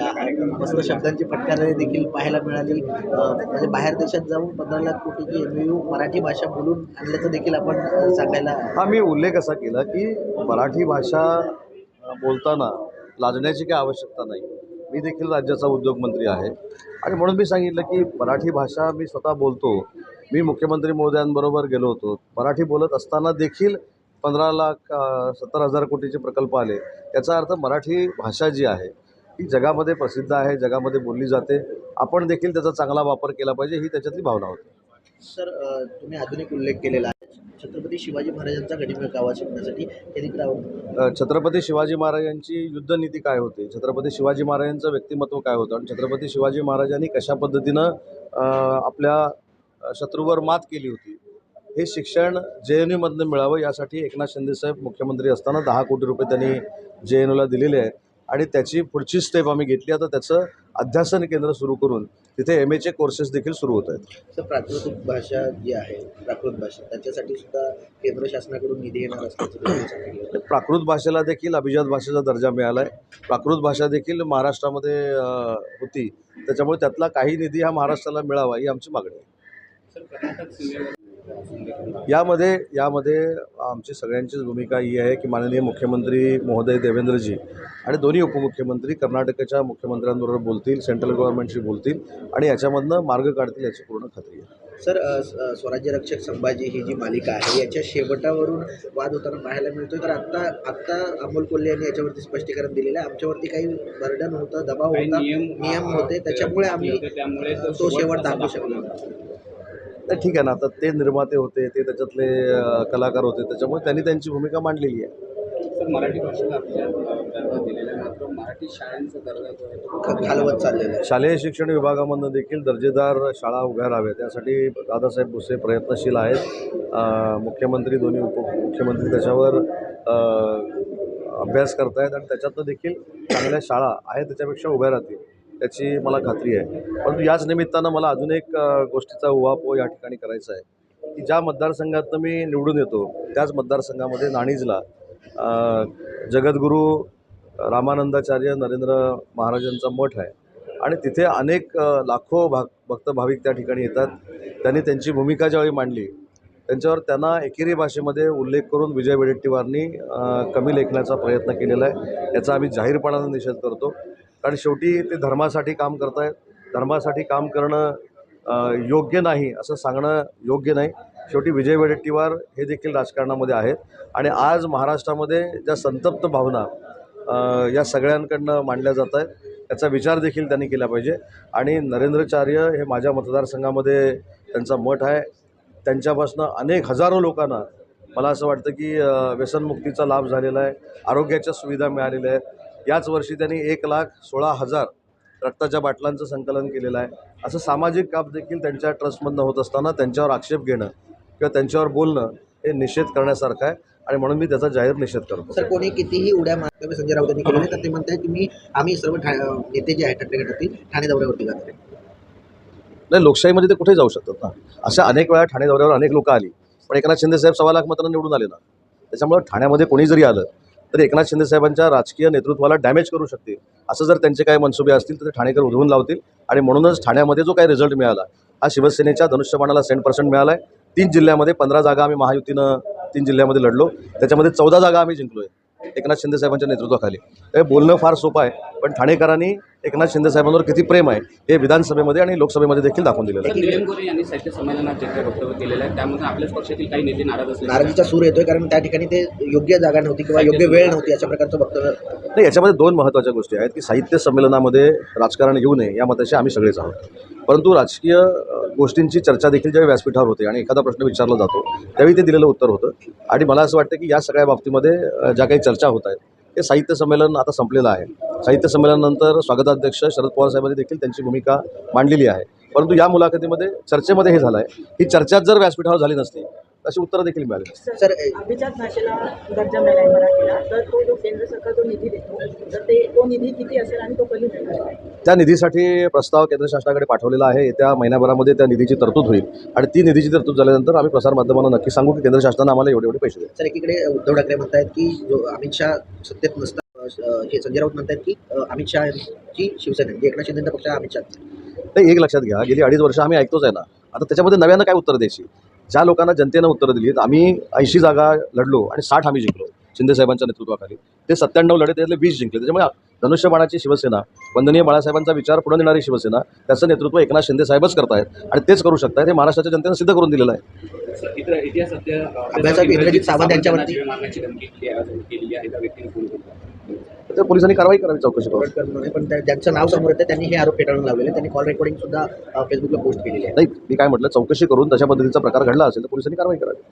मस्त शब्दांची फटकारे देखील पाहायला मिळाली. म्हणजे बाहेर देशात जाऊन पंधरा लाख कोटीची एम यू मराठी भाषा बोलून आणल्याचं देखील आपण सांगायला हा मी उल्लेख असा केला की मराठी भाषा बोलताना लाजण्याची काही आवश्यकता नाही. मी देखील राज्याचा उद्योगमंत्री आहे. आणि म्हणून मी सांगितलं की मराठी भाषा मी स्वतः बोलतो. मी मुख्यमंत्री महोदयांबरोबर गेलो होतो. मराठी बोलत असताना देखील पंधरा लाख सत्तर हजार कोटीचे प्रकल्प आले. याचा अर्थ मराठी भाषा जी आहे ती जगामध्ये प्रसिद्ध आहे जगामध्ये बोलली जाते. आपण देखील त्याचा चांगला वापर केला पाहिजे ही त्याच्यातली भावना होती. सर तुम्ही आधुनिक उल्लेख केलेला आहे. छत्रपती शिवाजी महाराजांचा गडिमेळ गावा शिकण्यासाठी. हे छत्रपती शिवाजी महाराजांची युद्धनीती काय होती? छत्रपती शिवाजी महाराजांचं व्यक्तिमत्व काय होतं? आणि छत्रपती शिवाजी महाराजांनी कशा पद्धतीनं आपल्या शत्रूवर मात केली होती? हे शिक्षण जे एन यूमधनं मिळावं यासाठी एकनाथ शिंदेसाहेब मुख्यमंत्री असताना दहा कोटी रुपये त्यांनी जे एन यूला दिलेले आहेत. आणि त्याची पुढची स्टेप आम्ही घेतली. आता त्याचं अध्यासन केंद्र सुरू करून तिथे एम एचे कोर्सेस देखील सुरू होत आहेत. सर प्राकृतिक भाषा जी आहे प्राकृत भाषा त्याच्यासाठी सुद्धा केंद्र शासनाकडून निधी येणार असल्याचं. प्राकृत भाषेला देखील अभिजात भाषेचा दर्जा मिळाला आहे प्राकृत भाषा देखील महाराष्ट्रामध्ये होती. त्याच्यामुळे त्यातला काही निधी हा महाराष्ट्राला मिळावा ही आमची मागणी आहे. यामध्ये यामध्ये आमची सगळ्यांचीच भूमिका ही आहे की माननीय मुख्यमंत्री महोदय देवेंद्रजी आणि दोन्ही उपमुख्यमंत्री कर्नाटकाच्या मुख्यमंत्र्यांबरोबर बोलतील सेंट्रल गव्हर्नमेंटशी बोलतील आणि याच्यामधनं मार्ग काढतील याची पूर्ण खात्री आहे. सर स्वराज्य रक्षक संभाजी ही जी मालिका आहे याच्या शेवटावरून वाद होताना पाहायला मिळतोय. तर आत्ता आत्ता अमोल कोल्हे यांनी याच्यावरती स्पष्टीकरण दिलेलं आहे. आमच्यावरती काही बर्डन होतं दबाव होता नियम होते त्याच्यामुळे आम्ही तो शेवट दाखवू. शकलो तर ठीक आहे ना. आता ते निर्माते होते ते त्याच्यातले कलाकार होते त्याच्यामुळे त्यांनी त्यांची भूमिका मांडलेली आहे. सर मराठी भाषेला आपल्या दर्जा दिलेला आहे मात्र मराठी शाळांचा दर्जा जो आहे तो ख- खालवत चाललेलं आहे. शालेय शिक्षण विभागामधनं देखील दर्जेदार शाळा उभ्या राहाव्या त्यासाठी दादासाहेब भुसे प्रयत्नशील आहेत. मुख्यमंत्री दोन्ही उपमुख्यमंत्री त्याच्यावर अभ्यास करतायत आणि त्याच्यातनं देखील चांगल्या शाळा आहेत त्याच्यापेक्षा उभ्या राहतील. त्याची मला खात्री आहे. परंतु याच निमित्तानं मला अजून एक गोष्टीचा उहापोह या ठिकाणी करायचा आहे. की ज्या मतदारसंघातनं मी निवडून येतो त्याच मतदारसंघामध्ये नाणीजला जगद्गुरू रामानंदाचार्य नरेंद्र महाराजांचा मठ आहे. आणि तिथे अनेक लाखो भाग भक्त भाविक त्या ठिकाणी येतात. त्यांनी त्यांची भूमिका ज्यावेळी मांडली त्यांच्यावर त्यांना एकेरी भाषेमध्ये उल्लेख करून विजय वडेट्टीवारनी कमी लेखण्याचा प्रयत्न केलेला आहे. याचा आम्ही जाहीरपणानं निषेध करतो. कारण शेवटी ते धर्मासाठी काम करत आहेत धर्मासाठी काम करणं योग्य नाही असं सांगणं योग्य नाही. शेवटी विजय वडेट्टीवार हे देखील राजकारणामध्ये आहेत. आणि आज महाराष्ट्रामध्ये ज्या संतप्त भावना या सगळ्यांकडनं मांडल्या जात आहेत याचा विचार देखील त्यांनी केला पाहिजे. आणि नरेंद्रचार्य हे माझ्या मतदारसंघामध्ये त्यांचा मठ आहे. त्यांच्यापासून अनेक हजारो लोकांना मला असं वाटतं की व्यसनमुक्तीचा लाभ झालेला आहे. आरोग्याच्या सुविधा मिळालेल्या आहेत. याच वर्षी त्यांनी एक लाख सोळा हजार रक्ताच्या बाटलांचं संकलन केलेलं आहे. असं सामाजिक काम देखील त्यांच्या ट्रस्टमधनं होत असताना त्यांच्यावर आक्षेप घेणं किंवा त्यांच्यावर बोलणं हे निषेध करण्यासारखं आहे. आणि म्हणून मी त्याचा जाहीर निषेध करतो. सर कोणी कितीही उड्या मारल्यामुळे संजय राऊत यांनी केलेले तर ते म्हणतात की मी आम्ही सर्व ठा नेते जे आहेत ठाकरे गटातील ठाणे दौऱ्यावरती जातो नाही लोकशाहीमध्ये ते कुठे जाऊ शकतात ना? अशा अनेक वेळा ठाणे दौऱ्यावर अनेक लोक आली. पण एकनाथ शिंदे साहेब सव्वा लाख मतांना निवडून आले ना? त्याच्यामुळे ठाण्यामध्ये कोणी जरी आलं तर एकनाथ शिंदे साहेबांच्या राजकीय नेतृत्वाला डॅमेज करू शकतील. असं जर त्यांचे काही मनसुबे असतील तर ते ठाणेकर उधळून लावतील. आणि म्हणूनच ठाण्यामध्ये जो काही रिझल्ट मिळाला हा शिवसेनेच्या धनुष्यबाणाला सेंट पर्सेंट मिळाला आहे तीन जिल्ह्यामध्ये पंधरा जागा आम्ही महायुतीनं तीन जिल्ह्यामध्ये लढलो. त्याच्यामध्ये चौदा जागा आम्ही जिंकलो आहे एकनाथ शिंदे साहेबांच्या नेतृत्वाखाली. हे बोलणं फार सोपं आहे पण ठाणेकरांनी एकनाथ शिंदे साहेबांवर किती प्रेम आहे हे विधानसभेमध्ये आणि लोकसभेमध्ये देखील दाखवून दिलेलं आहे. निलम गोरे यांनी साहित्य संमेलनात जे काही वक्तव्य केलेलं आहे त्यामध्ये आपल्याच पक्षातील काही नेते नाराज असले. नाराजीचा सूर येतोय कारण त्या ठिकाणी ते योग्य जागा नव्हती किंवा योग्य वेळ नव्हती अशा प्रकारचं वक्तव्य. नाही याच्यामध्ये दोन महत्त्वाच्या गोष्टी आहेत की साहित्य संमेलनामध्ये राजकारण येऊ नये या मताशी आम्ही सगळेच आहोत. परंतु राजकीय गोष्टींची चर्चा देखील ज्यावेळी व्यासपीठावर होते आणि एखादा प्रश्न विचारला जातो त्यावेळी ते दिलेलं उत्तर होतं. आणि मला असं वाटतं की या सगळ्या बाबतीमध्ये ज्या काही चर्चा होत आहेत ते साहित्य संमेलन आता संपलेलं आहे. साहित्य संमेलनानंतर स्वागताध्यक्ष शरद पवार साहेबांनी देखील त्यांची भूमिका मांडलेली आहे. परंतु या मुलाखतीमध्ये चर्चेमध्ये हे झालं आहे ही चर्चाच जर व्यासपीठावर झाली नसती अशी उत्तरं देखील मिळाली सर अभिजात भाषेला दर्जा मिळाला मराठीला. तर तो जो केंद्र सरकार जो निधी देतो तर ते तो निधी किती असेल आणि तो कधी मिळणार त्या निधीसाठी प्रस्ताव केंद्र शासनाकडे पाठवलेला आहे. येत्या महिन्याभरामध्ये त्या निधीची तरतूद होईल. आणि ती निधीची तरतूद झाल्यानंतर आम्ही प्रसारमाध्यमांना नक्की सांगू की केंद्र शासनानं आम्हाला एवढे एवढे पैसे द्या सर एकीकडे उद्धव ठाकरे म्हणतायत की जो अमित शहा सत्तेत नसता अ, हे संजय राऊत म्हणतात की अमित शहाची शिवसेना म्हणजे एकनाथ शिंदेचा पक्ष अमित शहा. ते एक लक्षात घ्या. गेली अडीच वर्ष आम्ही ऐकतोच आहे ना. आता त्याच्यामध्ये नव्यानं काय उत्तर द्यायची? ज्या लोकांना जनतेनं उत्तरं दिली आम्ही ऐंशी जागा लढलो आणि साठ आम्ही जिंकलो. शिंदे साहेबांच्या नेतृत्वाखाली. ते सत्त्याण्णव लढे त्यातले वीस जिंकले. त्याच्यामुळे धनुष्यबाणाची शिवसेना वंदनीय बाळासाहेबांचा विचार पुढे नेणारी शिवसेना त्याचं नेतृत्व एकनाथ शिंदे साहेबच करतायत आणि तेच करू शकतायत. हे महाराष्ट्राच्या जनतेनं सिद्ध करून दिलेलं आहे. तर पोलिसांनी कारवाई करावी चौकशी करून पण त्या- ज्यांचं नाव समोर येतं त्यांनी हे आरोप फेटाळून लावलेले. त्यांनी कॉल रेकॉर्डिंग सुद्धा फेसबुकला पोस्ट केलेली आहे. नाही मी काय म्हटलं चौकशी करून तशा पद्धतीचा प्रकार घडला असेल तर पोलिसांनी कारवाई करावी.